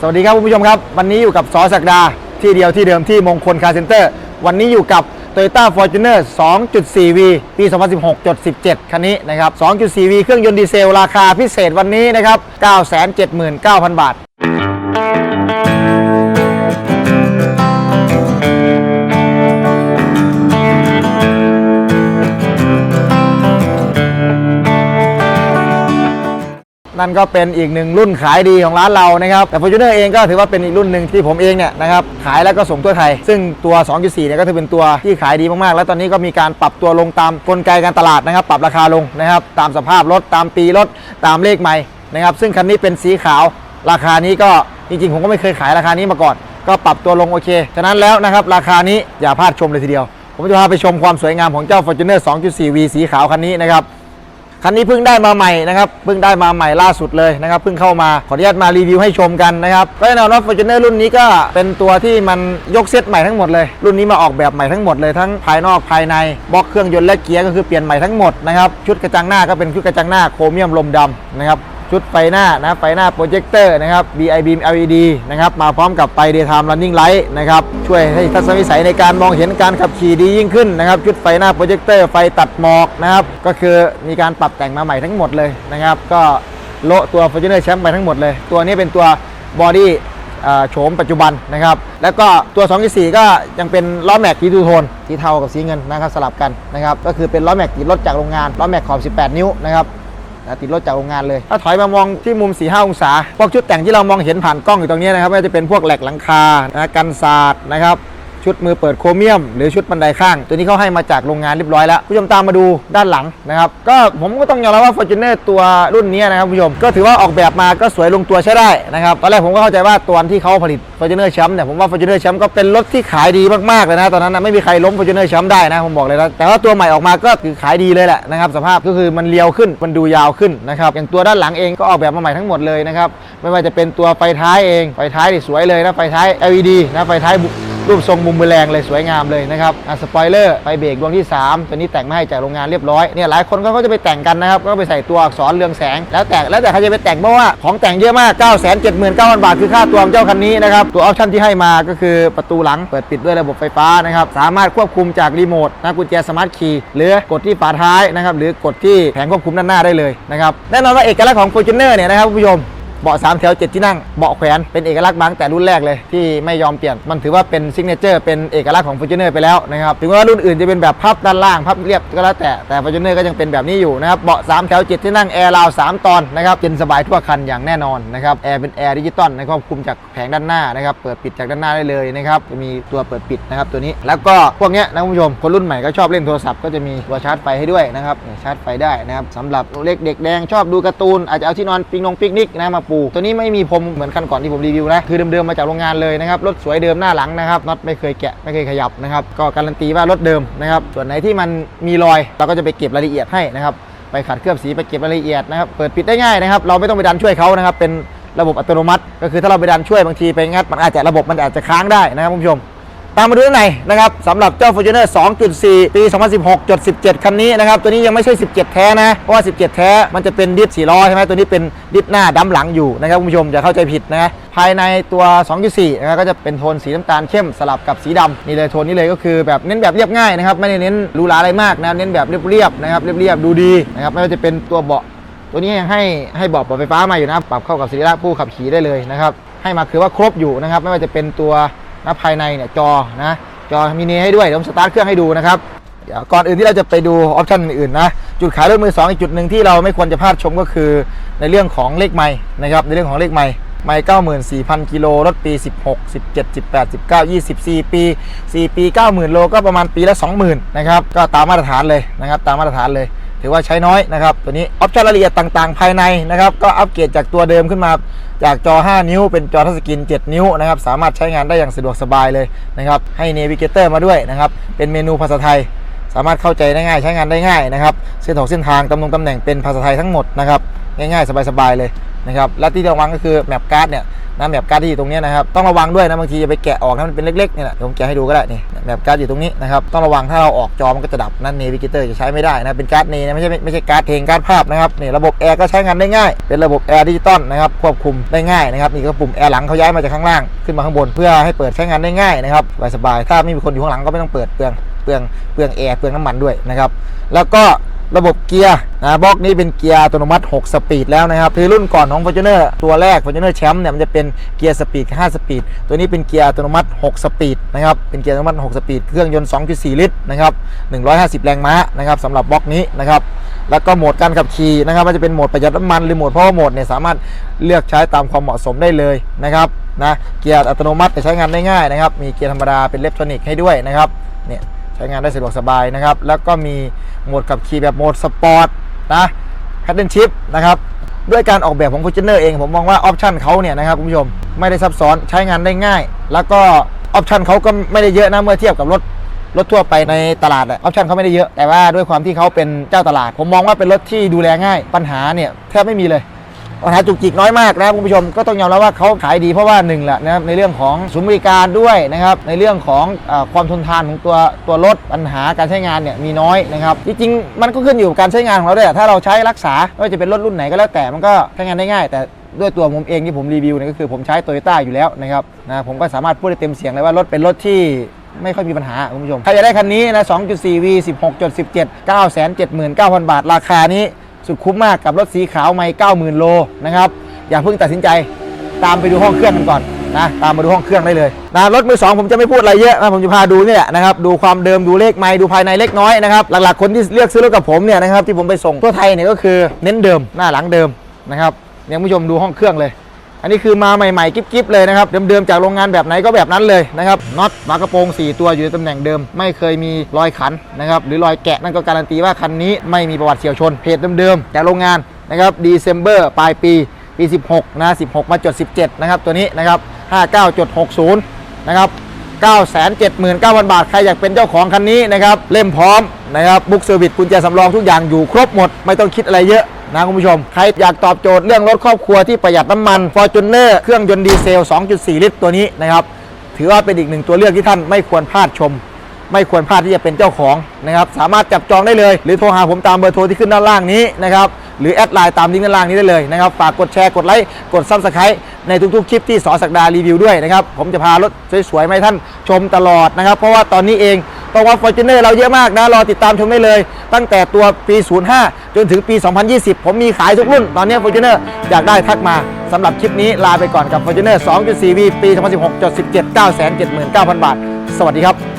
สวัสดีครับคุณผู้ชมครับ วันนี้อยู่กับสอศักดา ที่เดียวที่เดิมที่มงคลคาร์เซ็นเตอร์ วันนี้อยู่กับ Toyota Fortuner 2.4V ปี 2016.17 คันนี้นะครับ 2.4V เครื่องยนต์ดีเซล ราคาพิเศษวันนี้นะครับ 979,000 บาท นั่นก็เป็นอีกหนึ่งรุ่นขายดีของร้านเรานะครับ แต่ Fortuner เองก็ถือว่าเป็นอีกรุ่นหนึ่งที่ผมเองเนี่ยนะครับขายแล้วก็ส่งทั่วไทย ซึ่งตัว 2.4 เนี่ยก็ถือเป็นตัวที่ขายดีมากๆ แล้วตอนนี้ก็มีการปรับตัวลงตามกลไกการตลาดนะครับ ปรับราคาลงนะครับ ตามสภาพรถตามปีรถตามเลขใหม่นะครับ ซึ่งคันนี้เป็นสีขาว ราคานี้ก็จริงๆ ผมก็ไม่เคยขายราคานี้มาก่อน ก็ปรับตัวลงโอเค ฉะนั้นแล้วนะครับราคานี้อย่าพลาดชมเลยทีเดียว ผมจะพาไปชมความสวยงามของเจ้า Fortuner 2.4V สีขาวคันนี้นะครับ คันนี้เพิ่งได้มาใหม่นะครับเพิ่งได้มาใหม่ล่าสุดเลยนะครับเพิ่งเข้ามาขออนุญาตมารีวิวให้ชมกันนะครับก็แน่นอนว่า Fortuner รุ่นนี้ก็เป็นตัวที่มันยกเซตใหม่ทั้งหมดเลย รุ่นนี้มาออกแบบใหม่ทั้งหมดเลยทั้งภายนอกภายในบล็อกเครื่องยนต์และเกียร์ก็คือเปลี่ยนใหม่ทั้งหมดนะครับชุดกระจังหน้าก็เป็นชุดกระจังหน้าโครเมียมลมดำนะครับ ชุดไฟหน้านะไฟหน้าโปรเจคเตอร์นะครับ BI beam LED นะครับมาพร้อมกับไฟ daytime running light นะครับช่วยให้ทัศนวิสัยในการมองเห็นการขับขี่ดียิ่งขึ้นนะครับชุดไฟหน้าโปรเจคเตอร์ไฟตัดหมอกนะครับก็คือมีการปรับแต่งมาใหม่ทั้งหมดเลยนะครับก็โละตัว Fortuner Champ ไปทั้งหมดเลย ตัวนี้เป็นตัวบอดี้โฉมปัจจุบันนะครับ แล้วก็ตัว2.4ก็ยังเป็นล้อแม็กสีทูโทนสีเทากับสีเงินนะครับสลับกันนะครับ ก็คือเป็นล้อแม็กติดรถจากโรงงานล้อแม็กขอบ 18 นิ้วนะครับ ติดรถจากโรงงานเลย ถ้าถอยมามองที่มุม 4 5 องศา พวกชุดแต่งที่เรามองเห็นผ่านกล้องอยู่ตรงนี้นะครับไม่ว่าจะเป็นพวกแหลกหลังคานะกันศาสตร์นะครับ ชุดมือเปิดโครเมียม หรือชุดบันไดข้าง ตัวนี้เขาให้มาจากโรงงานเรียบร้อยแล้วผู้ชมตามมาดูด้านหลังนะครับก็ผมก็ต้องยอมรับว่า Fortuner ตัวรุ่นนี้นะครับผู้ชมก็ถือว่าออกแบบมาก็สวยลงตัวใช้ได้นะครับตอนแรกผมก็เข้าใจว่าตัวที่เขาผลิต Fortuner Champ เนี่ยผมว่า Fortuner Champ ก็เป็นรถที่ขายดีมากๆเลยนะตอนนั้นนะไม่มีใครล้ม Fortuner Champ ได้นะผมบอกเลยนะแต่ว่าตัวใหม่ออกมาก็คือขายดีเลยแหละนะครับสภาพก็คือมันเรียวขึ้นมันดูยาวขึ้นนะครับอย่างตัวด้านหลังเองก็ออกแบบมาใหม่ทั้งหมดเลยนะครับไม่ว่าจะเป็นตัวไฟท้ายเองไฟท้ายนี่สวยเลยนะไฟท้าย LED นะไฟท้าย รูปทรงมุมเบแรงเลยสวยงามเลยนะครับอะสปอยเลอร์ไฟเบรกดวงที่ 3 ตัวนี้แต่งมาให้จากโรงงานเรียบร้อยเนี่ยหลายคนก็ก็จะไปแต่งกันนะครับก็ไปใส่ตัวอักษรเรืองแสง แล้วแต่แล้วแต่ใครจะไปแต่งเพราะว่าของแต่งเยอะมาก 9 7 9 0 0 0 บาทคือค่าตัวของเจ้าคันนี้นะครับตัวออปชั่นที่ให้มาก็คือประตูหลังเปิดปิดด้วยระบบไฟฟ้านะครับสามารถควบคุมจากรีโมทนะกุญแจสมาร์ทคีย์หรือกดที่ฝาท้ายนะครับหรือกดที่แผงควบคุมด้านหน้าได้เลยนะครับแน่นอนว่าเอกลักษณ์ของ Fortuner เนี่ยนะครับคุณผู้ชม เบาะ3แถว 7 ที่นั่ง เบาะแขวนเป็นเอกลักษณ์บางแต่รุ่นแรกเลยที่ไม่ยอมเปลี่ยน มันถือว่าเป็นซิกเนเจอร์เป็นเอกลักษณ์ของ Fortuner ไปแล้วนะครับ ถึงว่ารุ่นอื่นจะเป็นแบบพับด้านล่างพับเรียบก็แล้วแต่ แต่ Fortuner ก็ยังเป็นแบบนี้อยู่นะครับ เบาะ3แถว 7 ที่นั่ง แอร์ราว 3 ตอนนะครับเย็นสบายทั่วคันอย่างแน่นอนนะครับ แอร์เป็นแอร์ดิจิตอลนะควบคุมจากแผงด้านหน้านะครับ เปิดปิดจากด้านหน้าได้เลยนะครับจะมีตัวเปิดปิดนะครับตัวนี้ แล้วก็พวกเนี้ยนะคุณผู้ชม คนรุ่นใหม่ก็ชอบเล่นโทรศัพท์ก็จะมีตัวชาร์จไฟให้ด้วยนะครับชาร์จไฟได้นะครับสำหรับเล็กเด็กแดงชอบดูการ์ตูนอาจจะเอาที่นอนปิงนงปิกนิกนะมาปู ตัวนี้ไม่มีพรมเหมือนคันก่อนที่ผมรีวิวนะคือเดิมๆมาจากโรงงานเลยนะครับรถสวยเดิมหน้าหลังนะครับน็อตไม่เคยแกะไม่เคยขยับนะครับก็การันตีว่ารถเดิมนะครับส่วนไหนที่มันมีรอยเราก็จะไปเก็บรายละเอียดให้นะครับไปขัดเคลือบสีไปเก็บรายละเอียดนะครับเปิดปิดได้ง่ายนะครับเราไม่ต้องไปดันช่วยเขานะครับเป็นระบบอัตโนมัติ ก็คือถ้าเราไปดันช่วยบางทีไปงัดมันอาจจะระบบมันอาจจะค้างได้นะครับคุณผู้ชม ตามมาดูด้านในนะครับสำหรับเจ้า Fortuner 2.4 ปี 2016.17 คันนี้นะครับ ตัวนี้ยังไม่ใช่ 17 แท้นะ เพราะว่า 17 แท้มันจะเป็นดิส4ล้อใช่ไหมตัวนี้เป็นดิสหน้าดั้มหลังอยู่นะครับคุณผู้ชมอย่าเข้าใจผิดนะภายในตัว 2.4 นะครับก็จะเป็นโทนสีน้ำตาลเข้มสลับกับสีดำนี่เลยโทนนี้เลยก็คือแบบเน้นแบบเรียบง่ายนะครับไม่ได้เน้นรูหราอะไรมากนะเน้นแบบเรียบๆนะครับเรียบๆดูดีนะครับไม่ว่าจะเป็นตัวเบาะตัวนี้ยังให้ให้เบาะปรับไฟฟ้ามาอยู่นะปรับเข้ากับสรีระผู้ขับขี่ได้เลยนะครับให้มาคือว่าครบอยู่นะครับไม่ว่าจะเป็นตัว นะภายในเนี่ยจอนะจอมินิให้ด้วยเดี๋ยวผมสตาร์ทเครื่องให้ดูนะครับเดี๋ยวก่อนอื่นที่เราจะไปดูออปชันอื่นๆนะจุดขายรถมือสองอีกจุดหนึ่งที่เราไม่ควรจะพลาดชมก็คือ ในเรื่องของเลขไม้นะครับในเรื่องของเลขไม้ไม้เก้าหมื่นสี่พันกิโล รถปี 16 17 18 19 24ปี 4 ปี 90,000 โล ก็ประมาณปีละ 20,000 นะครับ ก็ตามมาตรฐานเลยนะครับ ตามมาตรฐานเลย ถือว่าใช้น้อยนะครับ ตัวนี้ออปชั่นรายละเอียดต่างๆ ภายในนะครับ ก็อัปเกรดจากตัวเดิมขึ้นมาจากจอ 5 นิ้ว เป็นจอทัชสกรีน 7 นิ้วนะครับ สามารถใช้งานได้อย่างสะดวกสบายเลยนะครับ ให้เนวิเกเตอร์มาด้วยนะครับ เป็นเมนูภาษาไทย สามารถเข้าใจได้ง่ายใช้งานได้ง่ายนะครับ เส้นถงเส้นทางตำแหน่งตำแหน่งเป็นภาษาไทยทั้งหมดนะครับ ง่ายๆ สบายๆเลยนะครับ และที่ระวังก็คือแมปการ์ดเนี่ย นะแบบการ์ดที่อยู่ตรงนี้นะครับต้องระวังด้วยนะบางทีจะไปแกะออกนะมันเป็นเล็กๆนี่แหละผมแกะให้ดูก็ได้นี่แบบการ์ดอยู่ตรงนี้นะครับต้องระวังถ้าเราออกจอมันก็จะดับนั่นเนวิเกเตอร์จะใช้ไม่ได้นะเป็นการ์ดเนนะไม่ใช่ไม่ใช่การ์ดเพลงการ์ดภาพนะครับนี่ระบบแอร์ก็ใช้งานได้ง่าย เป็นระบบแอร์ดิจิตอลนะครับควบคุมได้ง่ายนะครับนี่ก็ปุ่มแอร์หลังเขาย้ายมาจากข้างล่างขึ้นมาข้างบนเพื่อให้เปิดใช้งานได้ง่ายนะครับสบายๆถ้าไม่มีคนอยู่ข้างหลังก็ไม่ต้องเปิดเปลืองเปลืองเปลืองแอร์เปลืองน้ำมันด้วยนะครับแล้วก็ ระบบเกียร์นะบล็อกนี้เป็นเกียร์อัตโนมัติ 6 สปีดแล้วนะครับคือรุ่นก่อนของ Fortuner ตัวแรก Fortuner แชมป์เนี่ยมันจะเป็นเกียร์สปีด 5 สปีด ตัวนี้เป็นเกียร์อัตโนมัติ 6 สปีดนะครับเป็นเกียร์อัตโนมัติ 6 สปีด เครื่องยนต์ 2.4 ลิตรนะครับ150 แรงม้านะครับสำหรับบล็อกนี้นะครับแล้วก็โหมดการขับขี่นะครับว่าจะเป็นโหมดประหยัดน้ำมันหรือโหมด power mode เนี่ยสามารถเลือกใช้ตามความเหมาะสมได้เลยนะครับนะเกียร์อัตโนมัติจะใช้งานได้ง่ายนะครับมีเกียร์ธรรมดาเป็นเล็กทรอนิกให้ด้วยนะครับเนี่ย ใช้งานได้สะดวกสบายนะครับ แล้วก็มีโหมดขับขี่แบบโหมดสปอร์ตนะแพดเดิลชิพนะครับด้วยการออกแบบของ Fortuner เองผมมองว่าออปชันเขาเนี่ยนะครับคุณผู้ชมไม่ได้ซับซ้อนใช้งานได้ง่าย แล้วก็ออปชันเขาก็ไม่ได้เยอะนะเมื่อเทียบกับรถรถทั่วไปในตลาดอะออปชันเขาไม่ได้เยอะ แต่ว่าด้วยความที่เขาเป็นเจ้าตลาด ผมมองว่าเป็นรถที่ดูแลง่าย ปัญหาเนี่ยแทบไม่มีเลย ปัญหาจุกจิกน้อยมากนะครับคุณผู้ชมก็ต้องยอมรับว่าเขาขายดีเพราะว่าหนึ่งแหละนะครับในเรื่องของศูนย์บริการด้วยนะครับในเรื่องของอความทนทานของตัวตัวรถปัญหาการใช้งานเนี่ยมีน้อยนะครับจริงๆมันก็ขึ้นอยู่กับการใช้งานของเราด้วยถ้าเราใช้รักษาไม่ว่าจะเป็นรถรุ่นไหนก็แล้วแต่มันก็ใช้งานได้ง่าย แต่ด้วยตัวผมเองที่ผมรีวิวเนี่ยก็คือผมใช้โตโยต้าอยู่แล้วนะครับนะผมก็สามารถพูดได้เต็มเสียงเลยว่ารถเป็นรถที่ไม่ค่อยมีปัญหาคุณผู้ชมใครอยากได้คันนี้นะ 2.4V 16.17 979,000 บาท ราคานี้ สุดคุ้มมากกับรถสีขาวไม่90,000 โลนะครับ อย่าเพิ่งตัดสินใจตามไปดูห้องเครื่องกันก่อนนะตามมาดูห้องเครื่องได้เลยนะรถมือสองผมจะไม่พูดอะไรเยอะนะผมจะพาดูนี่แหละนะครับดูความเดิมดูเลขไม่ดูภายในเล็กน้อยนะครับหลักๆคนที่เลือกซื้อรถกับผมเนี่ยนะครับที่ผมไปส่งทั่วไทยเนี่ยก็คือเน้นเดิมหน้าหลังเดิมนะครับเนี่ยผู้ชมดูห้องเครื่องเลย อันนี้คือมาใหม่ๆกิ๊บๆเลยนะครับ เดิมๆจากโรงงานแบบไหนก็แบบนั้นเลยนะครับน็อตฝากระโปรง 4 ตัวอยู่ในตำแหน่งเดิม ไม่เคยมีรอยขันนะครับหรือรอยแกะนั่นก็การันตีว่าคันนี้ไม่มีประวัติเฉียวชนเพจเดิมๆจากโรงงานนะครับดีเซมเบอร์ปลายปีปี 16 นะ 16 มาจด 17 นะครับ ตัวนี้นะครับ 59จด60 นะครับ 979,000 บาท ใครอยากเป็นเจ้าของคันนี้นะครับ เล่มพร้อมนะครับ บุ๊กเซอร์วิสกุญแจสำรองทุกอย่างอยู่ครบหมด ไม่ต้องคิดอะไรเยอะ นะคุณผู้ชม ใครอยากตอบโจทย์เรื่องรถครอบครัวที่ประหยัดน้ำมัน Fortuner เครื่องยนต์ดีเซล 2.4 ลิตรตัวนี้นะครับ ถือว่าเป็นอีกหนึ่งตัวเลือกที่ท่านไม่ควรพลาดชม ไม่ควรพลาดที่จะเป็นเจ้าของนะครับ สามารถจับจองได้เลย หรือโทรหาผมตามเบอร์โทรที่ขึ้นด้านล่างนี้นะครับ หรือแอดไลน์ตามลิงก์ด้านล่างนี้ได้เลยนะครับ ฝากกดแชร์ กดไลค์ กดซับสไครต์ในทุกๆ คลิปที่สอสักดารีวิวด้วยนะครับ ผมจะพารถสวยๆมาให้ท่านชมตลอดนะครับ เพราะว่าตอนนี้เองต้องว่า Fortuner เราเยอะมากนะ รอติดตามชมได้เลย ตั้งแต่ตัวปี 05 จนถึงปี 2020 ผมมีขายทุกรุ่น ตอนนี้ Fortuner อยากได้ทักมาสำหรับคลิปนี้ลาไปก่อนกับ Fortuner 2.4V ปี 2016จด17 979,000 บาท สวัสดีครับ